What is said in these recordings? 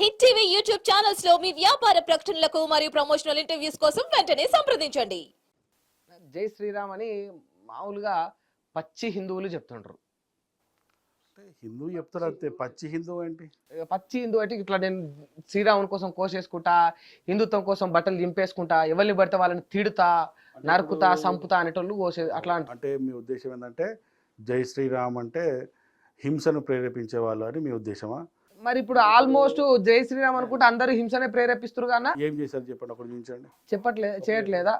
Hit TV YouTube ఛానల్స్లో మీ వ్యాపార ప్రకటనలకు మరియు ప్రమోషనల్ ఇంటర్వ్యూస్ కోసం వెంటనే సంప్రదించండి. జై శ్రీరామ్ అని మామూలుగా పచ్చి హిందువులు చెప్తుంటారు హిందూ చెప్తారు అంతే. పచ్చి హిందూ ఏంటి? పచ్చి హిందూ అంటే ఇట్లా నేను శ్రీరాముని కోసం కోసేసుకుంటా హిందుత్వం కోసం బట్టలు దింపేసుకుంటా ఎవరిని పడితే వాళ్ళని తిడుతా నరుకుతా సంపుతా అనేటోళ్ళు కోసే అట్లా అంటారు. అంటే మీ ఉద్దేశం ఏంటంటే జై శ్రీరామ్ అంటే హింసను ప్రేరేపించే వాళ్ళు అని మీ ఉద్దేశమా? మరి ఇప్పుడు ఆల్మోస్ట్ జై శ్రీరామ్ అనుకుంటే అందరూ హింసనే ప్రేరేపిస్తారు కన్నా ఏం చేశారు? చెప్పండి ఒకటి చూపించండి. చెప్పట్లే చేయట్లేదా?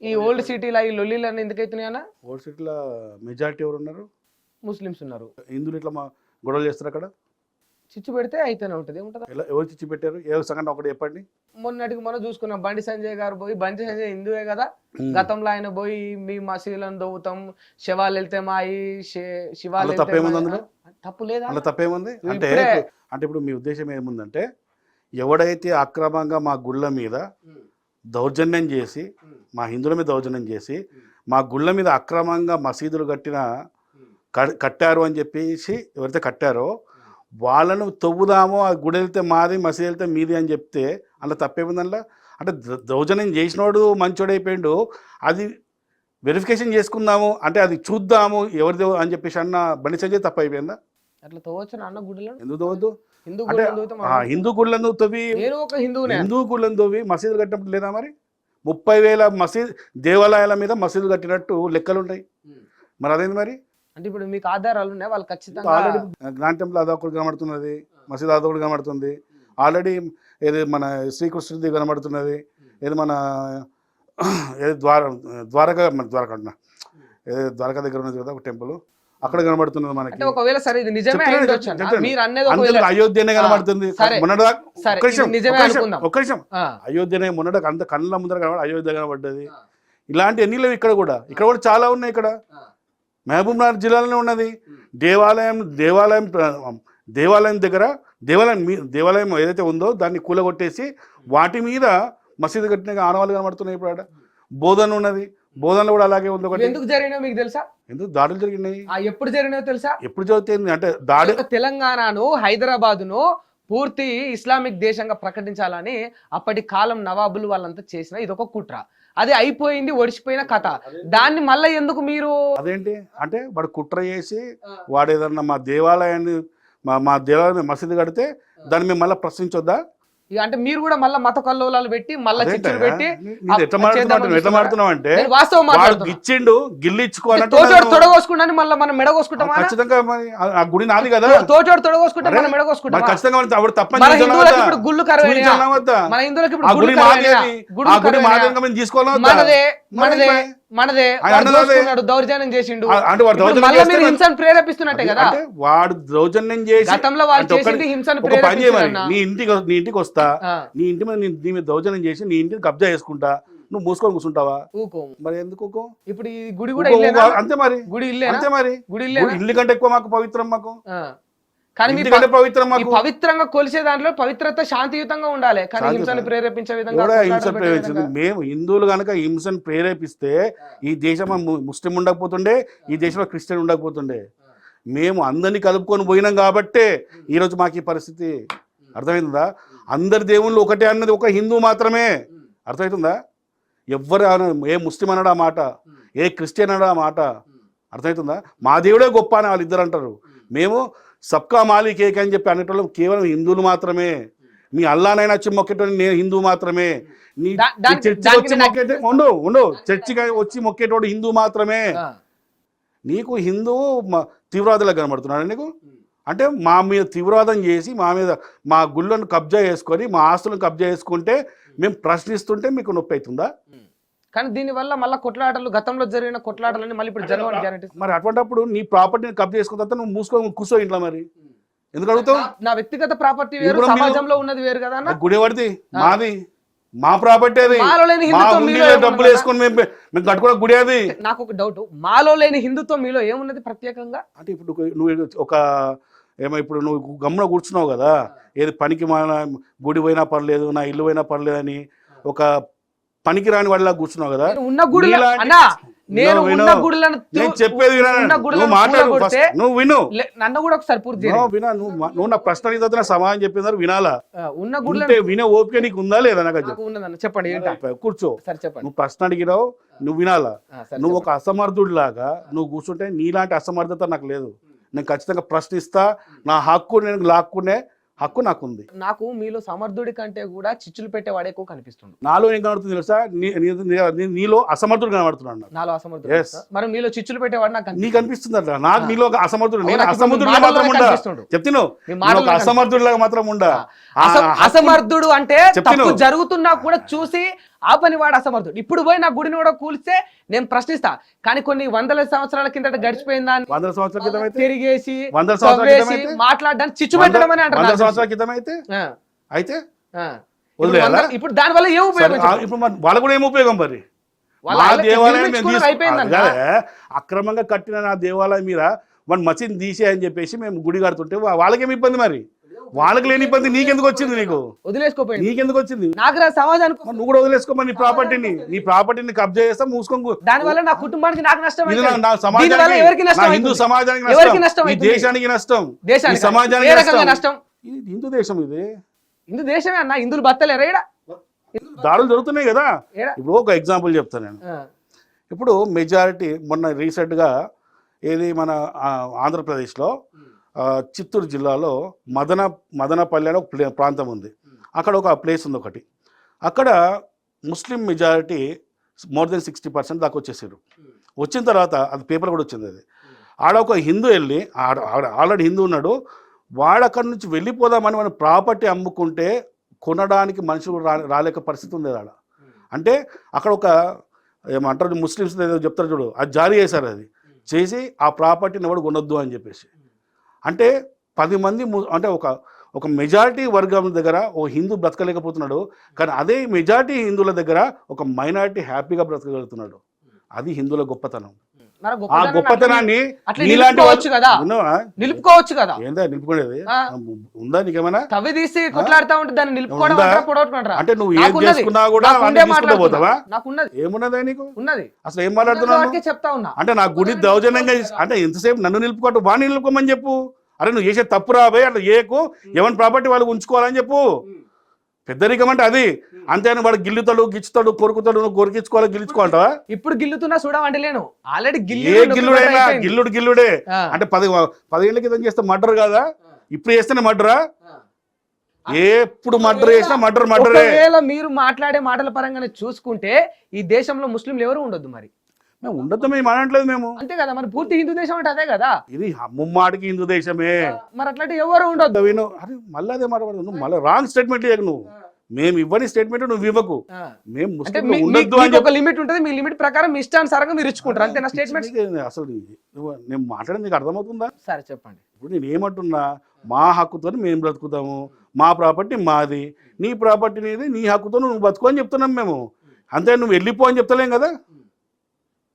ఈ ఓల్డ్ సిటీలో ఈ లొల్లీలన్నీ ఎందుకైతున్నాయన్నా ఓల్డ్ సిటీలో మెజారిటీ ఎవరు ఉన్నారు ముస్లిమ్స్ ఉన్నారు. హిందువులు ఇట్లా మా గొడవలు చేస్తారు అక్కడ? చిచ్చు పెడితే అయితేనే ఉంటుంది. ఏముంటుందా? ఎలా ఎవరు చిచ్చి పెట్టారు? ఏ సంఘటన ఒకటి చెప్పండి. మొన్నటికి మనం చూసుకున్నాం. బండి సంజయ్ గారు పోయి బండి సంజయ్ హిందువే కదా? గతంలో ఆయన పోయి మీ మసీదులను దవ్వుతాం. శివాలు వెళ్తే మాయి శి- శివాలు అందులో వెళ్తే తప్పేముంది మాయి. అందులో? తప్పు లేదా? అలా తప్పేముంది? అంటే ఇప్పుడు- అంటే ఇప్పుడు మీ ఉద్దేశం ఏముందంటే ఎవడైతే అక్రమంగా మా గుళ్ళ మీద దౌర్జన్యం చేసి మా హిందువుల మీద దౌర్జన్యం చేసి మా గుళ్ళ మీద అక్రమంగా మసీదులు కట్టిన క- కట్టారు అని చెప్పేసి ఎవరైతే కట్టారో వాళ్ళను తవ్వుదాము ఆ గుడి వెళ్తే మాది మసీదు వెళ్తే మీది అని చెప్తే అలా తప్పేముంది అందులో? అంటే దౌర్జన్యం చేసినోడు మంచోడు అయిపోయిండు అది వెరిఫికేషన్ చేసుకుందాము అంటే అది చూద్దాము ఎవరిదో అని చెప్పేసి అన్న బండి సంజయ్ తప్పు అయిపోయిందా అట్లా తవ్వచ్చు అన్న గుడిలో ఎందుకు తవ్వద్దు హిందూ గుళ్ళను తవ్వి హిందూ గుళ్ళను తవ్వి మసీదు కట్టినప్పుడు లేదా మరి? ముప్పై వేల మసీద్ దేవాలయాల మీద మసీదు కట్టినట్టు లెక్కలు ఉంటాయి మరి అదేంది మరి? అంటే ఇప్పుడు మీకు ఆధారాలు ఉన్నాయి? వాళ్ళు ఖచ్చితంగా ఆల్రెడీ జ్ఞాన టెంపుల్ అదొకటి కనబడుతున్నది మసీద్ అదొకటి కనబడుతుంది. ఆల్రెడీ ఏది మన శ్రీకృష్ణుడిది కనబడుతున్నది ఏది మన ఏది ద్వార ద్వారకా మన ద్వారకా అంటున్నా. ఏది ద్వారకా దగ్గర ఉన్నది కదా ఒక టెంపుల్. అక్కడ కనబడుతున్నది మనకి. ఒకవేళ సరే ఇది నిజమే. మీరు అయోధ్యనే కనబడుతుంది. మొన్నటిదాకా అయోధ్యనే మొన్నటి అంత కళ్ళ ముందర కనబడి అయోధ్య కనబడ్డది. ఇలాంటి ఎన్ని లేవు ఇక్కడ కూడా. ఇక్కడ కూడా చాలా ఉన్నాయి ఇక్కడ. మహబూబ్ నగర్ జిల్లాలోనే ఉన్నది. దేవాలయం దేవాలయం దేవాలయం దగ్గర దేవాలయం మీ దేవాలయం ఏదైతే ఉందో దాన్ని కూలగొట్టేసి వాటి మీద మసీదు కట్టిన ఆనవాళ్ళు కనబడుతున్నాయి ఇప్పుడు బోధన ఉన్నది. బోధనలో కూడా అలాగే ఉంది ఒకటి. ఎందుకు జరిగినాయో మీకు తెలుసా? ఎందుకు దాడులు జరిగినాయి? ఆ ఎప్పుడు జరిగినాయో తెలుసా? ఎప్పుడు జరుగుతుంది? అంటే దాడి తెలంగాణను హైదరాబాదును పూర్తి ఇస్లామిక్ దేశంగా ప్రకటించాలని అప్పటి కాలం నవాబులు వాళ్ళంతా చేసిన ఇది ఒక కుట్ర. అది అయిపోయింది ఒడిసిపోయిన కథ. దాన్ని మళ్ళీ ఎందుకు మీరు అదేంటి? అంటే వాడు కుట్ర చేసి వాడు ఏదన్నా మా దేవాలయాన్ని మా మా దేవాలయం మసీదు కడితే దాన్ని మేము మళ్ళీ ప్రశ్నించొద్దా? అంటే మీరు కూడా మళ్ళీ మత కల్లోలాలు పెట్టి మళ్ళీ చిచ్చులు పెట్టి ఎట్లా మాట్లాడుతున్నావు అంటే వాస్తవం ఇచ్చిండు గిల్లిచ్చుకో అన్నట్టు తోచోడు తొడగోసుకుంటాను మళ్ళీ మనం మెడగోసుకుంటామా? ఖచ్చితంగా ఆ- గుడి నాది కదా. తోచోడు తొడగోసుకుంటే మనం మెడగోసుకుంటాం ఖచ్చితంగా మన హిందువులకి వద్దా? ఇప్పుడు గుళ్ళు వద్దా? మన హిందువులకి ఇప్పుడు గుడి మాది గుడి తీసుకోవాలా? మనదే మనదే మనదే. వాడు దౌర్జన్యం చేసిండు. అంటే వాడు దౌర్జన్యం మీరు హింసను ప్రేరేపిస్తున్నట్టే కదా? అంటే వాడు దౌర్జన్యం చేసి గతంలో ఒక్కటి- చేసింది హింసను. నీ ఇంటికి నీ ఇంటికి వస్తా. నీ ఇంటి మీద నీ- మీద దౌర్జన్యం చేసి నీ ఇంటిని కబ్జా చేసుకుంటా. నువ్వు మూసుకొని కూర్చుంటావా? మరి ఎందుకు? ఇప్పుడు ఈ గుడి కూడా. అంతే మరి. గుడి ఇల్లేనా? అంతే మరి. గుడి ఇల్లు కంటే ఎక్కువ మాకు పవిత్రం మాకు. కానీ పవిత్రంగా కొలిసే దాంట్లో పవిత్రత శాంతియుతంగా ఉండాలి. కానీ. హింసను ప్రేరేపించే విధంగా హింస ప్రేరేపించింది. మేము హిందువులు కనుక హింసను ప్రేరేపిస్తే ఈ దేశంలో ము- ముస్లిం ఉండకపోతుండే ఈ దేశంలో క్రిస్టియన్ ఉండకపోతుండే. మేము అందరినీ కలుపుకొని పోయినాం కాబట్టే ఈరోజు మాకు ఈ పరిస్థితి అర్థమవుతుందా అందరి దేవుళ్ళు ఒకటే అన్నది ఒక హిందూ మాత్రమే. అర్థమవుతుందా ఎవ్వరు ఏ ముస్లిం అన్నాడు ఆ మాట ఏ క్రిస్టియన్ అన్నాడు ఆ మాట. అర్థమవుతుందా మా దేవుడే గొప్ప అని వాళ్ళిద్దరు అంటారు. మేము సబ్కా మాలిక్ ఏక్ అని చెప్పి అనేటోళ్ళం కేవలం హిందువులు మాత్రమే. మీ అల్లానైనా వచ్చి మొక్కేటోని నేను హిందూ మాత్రమే. నీ దానికి వచ్చి మొక్కేట ఉండు ఉండు. చర్చికి వచ్చి మొక్కేటోడు హిందూ మాత్రమే. నీకు హిందువు తీవ్రవాదులకు కనబడుతున్నాడు నీకు? అంటే మా మీద తీవ్రవాదం చేసి మా మీద మా గుళ్ళను కబ్జా చేసుకొని మా ఆస్తులను కబ్జా చేసుకుంటే మేము. ప్రశ్నిస్తుంటే మీకు నొప్పి అవుతుందా? కానీ దీని వల్ల మళ్ళీ కొట్లాటలు గతంలో జరిగిన కొట్లాటలన్నీ మళ్ళీ ఇప్పుడు జరగని గ్యారెంటీ మరి అటువంటిప్పుడు నీ ప్రాపర్టీని కబ్జా చేసుకున్న తర్వాత నువ్వు మూసుకొని కూర్చో ఇంట్లో మరి. ఎందుకు అడుగుతావు? నా వ్యక్తిగత ప్రాపర్టీ వేరు సమాజంలో ఉన్నది వేరు కదా అన్న? గుడి పడితే మాది. మా ప్రాపర్టీ అది. డబ్బులు? వేసుకొని మేము కట్టుకున్న గుడి అది. నాకు ఒక డౌట్ మాలో లేని హిందుత్వం మీలో ఏమున్నది ప్రత్యేకంగా? అంటే ఇప్పుడు నువ్వు ఒక ఏమో ఇప్పుడు నువ్వు గమ్మున కూర్చున్నావు కదా. ఏది పనికి మా గుడి పోయినా పర్లేదు నా ఇల్లు పోయినా పర్లేదు అని ఒక పనికి రాని వాళ్ళ కూర్చున్నావు కదా నేను ఉన్న గుడిలో నేను ఉన్న. గుడులను నేను చెప్పేది మాట్లాడు. నువ్వు విను నన్ను కూడా ఒకసారి పూర్తి. వినా నువ్వు నువ్వు నా ప్రశ్న నా సమాధానం చెప్పినారు వినాలా ఉన్న గుడులను ఉంటే వినే ఓపిక నీకు ఉందా లేదా నాకు చెప్పండి. కూర్చో సరే చెప్పండి నువ్వు ప్రశ్న అడిగినావు నువ్వు వినాలా నువ్వు. ఒక అసమర్థుడు లాగా నువ్వు కూర్చుంటే నీలాంటి అసమర్థత నాకు లేదు నేను ఖచ్చితంగా ప్రశ్నిస్తా నా హక్కు నేను లాక్కునే హక్కు నాకు ఉంది నాకు మీలో సమర్థుడి కంటే కూడా చిచ్చులు పెట్టేవాడే ఎక్కువ కనిపిస్తుండు నాలో ఏం కనబడుతుంది తెలుసా నీ- నీ- నీ- నీలో అసమర్థుడు కనబడుతున్నాడు నాకు. నాలో అసమర్థుడు Yes. మరి మీలో చిచ్చులు పెట్టేవాడు నాకు నీకు అనిపిస్తుంది అట్లా నాకు. నీలో ఒక అసమర్థుడు నేను అవునా, ఇప్పుడు మాటల్లోనే మాత్రం ఉండా కనిపిస్తుండు. చెప్తున్నావు మీ నేను మాటల్లోనే ఒక అసమర్థుడు లాగా మాత్రం ఉండా అస- అసమర్థుడు అంటే చెప్తున్నావు. తప్పు జరుగుతున్నా కూడా చూసి ఆ పని వాడు అసమర్థుడు. ఇప్పుడు పోయి నా గుడిని కూడా కూల్స్తే నేను ప్రశ్నిస్తా. కానీ కొన్ని వందల సంవత్సరాల కిందట గడిచిపోయిన దాన్ని వందల సంవత్సరాల క్రితం అయితే తిరిగేసి వందల సంవత్సరాల మాట్లాడడానికి చిచ్చు పెట్టడం అని అంటారు. సంవత్సరాల క్రితం అయితే? అయితే. ఇప్పుడు దాని వల్ల ఏ ఉపయోగం? ఇప్పుడు వాళ్ళకు కూడా ఏం ఉపయోగం మరి? వాళ్ళ మా దేవాలయం అక్రమంగా కట్టిన నా దేవాలయం మీద మన మసీద్ తీసే అని చెప్పేసి మేము గుడి కడుతుంటే వా- వాళ్ళకేం ఇబ్బంది మరి? వాళ్ళకి లేని ఇబ్బంది నీకెందుకు వచ్చింది నీకు? వదిలేసుకోపోయింది నీకెందుకు వచ్చింది? నాకు సమాజానికి నువ్వు కూడా వదిలేసుకోమని నీ ప్రాపర్టీని నీ ప్రాపర్టీని కబ్జా చేస్తా మూసుకొని కూ- దాని వల్ల నా కుటుంబానికి నాకు నష్టం ఇది నా- ఎవరికి సమాజానికి నష్టం హిందూ? సమాజానికి ఎవరికి నష్టం. ఈ? దేశానికి నష్టం. దేశానికి సమాజానికి నష్టం. ఇది హిందూ దేశం ఇది. హిందూ దేశమే అన్న హిందువులు బతలేరా ఈడ? దాడులు జరుగుతున్నాయి కదా? ఇప్పుడు ఒక ఎగ్జాంపుల్ చెప్తాను నేను. ఇప్పుడు మెజారిటీ మొన్న రీసెంట్గా ఏది మన ఆంధ్రప్రదేశ్లో చిత్తూరు జిల్లాలో మదన మదనపల్లి అనే ఒక ప్లే ప్రాంతం ఉంది. అక్కడ ఒక ప్లేస్ ఉంది ఒకటి. అక్కడ ముస్లిం majority more than sixty percent దాకా వచ్చేసారు. వచ్చిన తర్వాత అది పేపర్ కూడా వచ్చింది అది. ఆడ ఒక హిందూ వెళ్ళి ఆడ ఆల్రెడీ హిందూ ఉన్నాడు. వాడు అక్కడి నుంచి వెళ్ళిపోదామని మన ప్రాపర్టీ అమ్ముకుంటే కొనడానికి మనుషులు రా రాలేక పరిస్థితి ఉంది ఆడ. అంటే అక్కడ ఒక ఏమంటారు ముస్లిమ్స్ ఏదో చెప్తారు చూడు అది జారీ చేశారు అది. చేసి ఆ ప్రాపర్టీని ఎవడు కొనొద్దు అని చెప్పేసి. అంటే పది మంది ము- అంటే ఒక ఒక మెజారిటీ వర్గం దగ్గర ఓ హిందూ బ్రతకలేకపోతున్నాడు. కానీ అదే మెజారిటీ హిందువుల దగ్గర ఒక మైనారిటీ హ్యాపీగా బ్రతకగలుగుతున్నాడు. అది హిందువుల గొప్పతనం. ఆ గొప్పతనాన్ని నిలుపుకోవచ్చు కదా? నిలుపుకోవచ్చు కదా. ఏందా నిలుపుకునేది. ఉందా నీకేమైనా? తవ్వి తీసి కొట్లాడుతా ఉంటే దాన్ని నిలుపుకోవడం? అంటే నువ్వు ఏం. చేసుకున్నా కూడా. పోతావా? ఏమున్నదా నీకు? ఉన్నది. అసలు ఏం మాట్లాడుతున్నావు చెప్తా ఉన్నా. అంటే నా గుడి దౌర్జన్యంగా అంటే ఎంతసేపు నన్ను నిలుపుకోవట్టు? వాడిని నిలుపుకోమని చెప్పు. అరే నువ్వు చేసే తప్పు రాబోయే అట్లా ఏకు ఎవరి ప్రాపర్టీ వాళ్ళు ఉంచుకోవాలని చెప్పు. పెద్దరికం అంటే అది. అంతేనా వాడు గిల్లుతాడు గిచ్చుతాడు కొరుకుతాడు నువ్వు కొరికించుకోవాలి గిల్చుకోవాలంటావా ఇప్పుడు గిల్లుతున్నా చూడమంటే లేను. ఆల్రెడీ ఏ గిల్లుడైనా గిల్లుడు గిల్లుడే అంటే పది పదేళ్ళ క్రితం చేస్తే మర్డర్ కాదా? ఇప్పుడు చేస్తేనే మర్డరా? ఎప్పుడు మర్డర్ చేసినా మర్డర్ మర్డరే. మీరు మాట్లాడే మాటల పరంగానే చూసుకుంటే ఈ దేశంలో ముస్లింలు ఎవరు ఉండొద్దు మరి? మేము ఉండద్దు మేము అనట్లేదు మేము. అంతే కదా మరి పూర్తి హిందూ దేశం అంటే అదే కదా. ఇది ముమ్మాడికి హిందూ దేశమే. మరి అట్లాంటి ఎవరు ఉండొద్దు. విను. అరే మళ్ళీ అదే మాట్లాడదు నువ్వు మళ్ళీ రాంగ్ స్టేట్మెంట్ ఇవ్వకు నువ్వు. మేము ఇవ్వని స్టేట్మెంట్ నువ్వు ఇవ్వకు. మేము అంటే ముస్లిం మీ- ఉండొద్దు అని ఒక లిమిట్ ఉంటుంది మీ లిమిట్ ప్రకారం ఇష్టానుసారంగా మీరు ఇచ్చుకుంటారు. అంతేనా స్టేట్మెంట్ చెప్పి అసలు నువ్వు నేను మాట్లాడేది నీకు అర్థమవుతుందా? సరే చెప్పండి. ఇప్పుడు నేను ఏమంటున్నా? మా హక్కుతో మేము బ్రతుకుతాము. మా ప్రాపర్టీ మాది. నీ ప్రాపర్టీ నీది నీ హక్కుతో నువ్వు బతుకు అని చెప్తున్నాం మేము. అంతే నువ్వు వెళ్ళిపో అని చెప్తలేం కదా?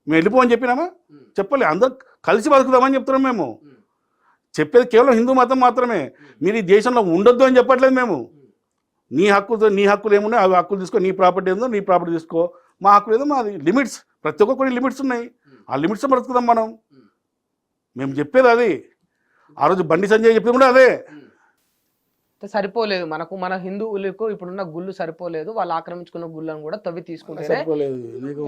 మేము వెళ్ళిపో అని చెప్పినామా? చెప్పలే. అందరు కలిసి బతుకుదామని చెప్తున్నాం మేము. చెప్పేది కేవలం హిందూ మతం మాత్రమే. మీరు ఈ దేశంలో ఉండొద్దు అని చెప్పట్లేదు మేము. నీ హక్కుతో నీ హక్కులు ఏమున్నాయి? అవి హక్కులు తీసుకో. నీ ప్రాపర్టీ ఏందో నీ ప్రాపర్టీ తీసుకో. మా హక్కులు ఏదో మాది లిమిట్స్. ప్రతి ఒక్క కొన్ని లిమిట్స్ ఉన్నాయి. ఆ లిమిట్స్ బ్రతుకుదాం మనం. మేము. చెప్పేది అది. ఆ రోజు బండి సంజయ్ చెప్పింది కూడా అదే. సరిపోలేదు. మనకు మన హిందువులకు ఇప్పుడున్న గుళ్ళు సరిపోలేదు. వాళ్ళు ఆక్రమించుకున్న గుళ్ళను కూడా తవ్వి తీసుకుంటేనే సరిపోలేదు. నీకు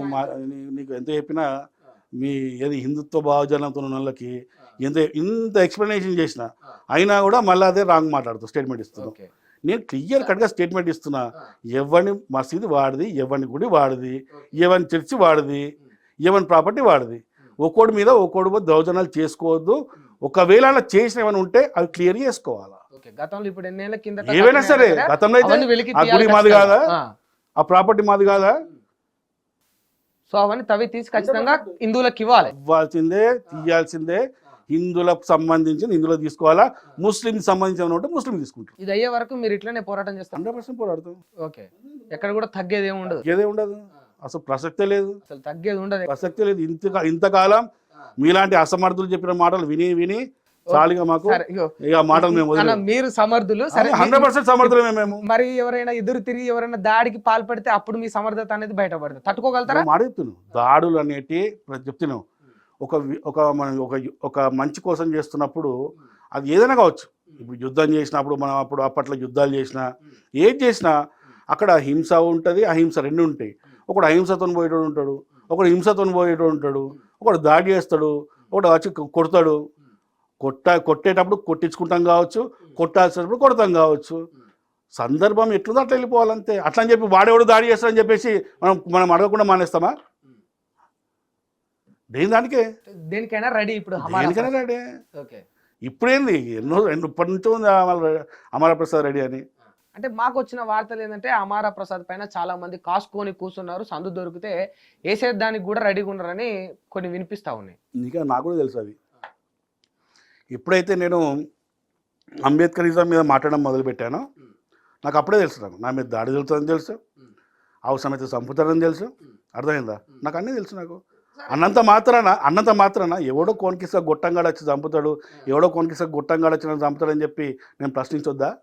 నీకు ఎంత చెప్పినా మీ ఏది హిందుత్వ భావజనంతో ఉన్న వాళ్ళకి ఎంత ఇంత ఎక్స్ప్లెనేషన్ చేసిన అయినా కూడా మళ్ళీ అదే రాంగ్ మాట్లాడుతూ స్టేట్మెంట్ ఇస్తున్నావు. ఓకే. నేను క్లియర్ కట్గా స్టేట్మెంట్ ఇస్తున్నా. ఎవరిని మసీదు వాడిది ఎవరిని గుడి వాడిది ఎవరిని చర్చి వాడిది ఎవరి ప్రాపర్టీ వాడిది. ఒక్కోడి మీద ఒక్కోడి దౌర్జన్యాలు చేసుకోవద్దు. ఒకవేళ అలా చేసిన ఏమైనా ఉంటే అవి క్లియర్ చేసుకోవాలా? గతంలో ఇప్పుడు ఎన్నేళ్ళ కింద ఏవైనా సరే గతంలో అయితే ఆ గుడి మాది. కాదా? ఆ. ప్రాపర్టీ మాది కాదా? సో అవన్నీ తవ్వి తీసి ఖచ్చితంగా హిందువులకు ఇవ్వాలి. ఇవ్వాల్సిందే తీయాల్సిందే. హిందువులకు సంబంధించిన హిందువులకు తీసుకోవాలా? ముస్లిం సంబంధించిన ఉంటే ముస్లిం తీసుకుంటారు. ఇది అయ్యే వరకు మీరు ఇట్లనే పోరాటం చేస్తారు. హండ్రెడ్ పర్సెంట్ పోరాడతాం. ఓకే. ఎక్కడ కూడా తగ్గేది ఏమి ఉండదు. ఏదే ఉండదు. అసలు ప్రసక్తే లేదు. అసలు తగ్గేది ఉండదు. ప్రసక్తే లేదు. ఇంత ఇంతకాలం మీలాంటి అసమర్థులు చెప్పిన మాటలు విని విని చాలుగా మాకు. ఇక మాటలు మేము. మీరు సమర్థులు సరే హండ్రెడ్ పర్సెంట్ సమర్థులమే మేము. మరి ఎవరైనా ఎదురు తిరిగి ఎవరైనా దాడికి పాల్పడితే అప్పుడు మీ సమర్థత అనేది బయటపడుతుంది. తట్టుకోగలుగుతారా? మాట చెప్తున్నాను దాడులు అనేటి చెప్తున్నాం. ఒక ఒక మనం ఒక ఒక మంచి కోసం చేస్తున్నప్పుడు అది ఏదైనా కావచ్చు. ఇప్పుడు యుద్ధం చేసినప్పుడు మనం అప్పుడు అప్పట్లో యుద్ధాలు చేసినా ఏది చేసినా అక్కడ హింస ఉంటుంది అహింస రెండు ఉంటాయి. ఒకడు అహింసతో పోయేటోడు ఉంటాడు ఒకడు హింసతో పోయేటోడు ఉంటాడు ఒకడు దాడి చేస్తాడు ఒకడు వచ్చి కొడతాడు కొట్ట కొట్టేటప్పుడు కొట్టించుకుంటాం కావచ్చు కొట్టాల్సినప్పుడు కొడతాం కావచ్చు. సందర్భం ఎట్లుందో అట్లా వెళ్ళిపోవాలంతే. అట్లా అని చెప్పి వాడేవాడు దాడి చేస్తాడని చెప్పేసి మనం మనం అడగకుండా మానేస్తామా? దేని దానికే? దేనికైనా రెడీ ఇప్పుడు దేనికైనా రెడీ. ఓకే. ఇప్పుడేంది? ఎన్నో ఎన్నో ఇప్పటి నుంచో ఉంది అమర అమర ప్రసాద్ రెడీ అని. అంటే మాకు వచ్చిన వార్తలు ఏంటంటే అమారా ప్రసాద్ పైన చాలా మంది కాసుకొని కూర్చున్నారు. సందు దొరికితే వేసేదానికి కూడా రెడీగా ఉన్నారని కొన్ని వినిపిస్తా ఉన్నాయి. ఇంకా నాకు కూడా తెలుసు అది. ఎప్పుడైతే నేను అంబేద్కరిజం మీద మాట్లాడడం మొదలుపెట్టానో నాకు అప్పుడే తెలుసు నాకు. నా మీద దాడి జరుగుతుందని తెలుసు. అవసరమైతే చంపుతారని తెలుసు. అర్థమైందా? నాకు అన్నీ తెలుసు నాకు. అన్నంత మాత్రాన అన్నంత మాత్రాన ఎవడో కోనికిస్తా గొట్టంగాడు వచ్చి చంపుతాడు ఎవడో కోనికిస్తా గొట్టంగాడు వచ్చి నన్ను చంపుతాడని చెప్పి నేను ప్రశ్నించొద్దా?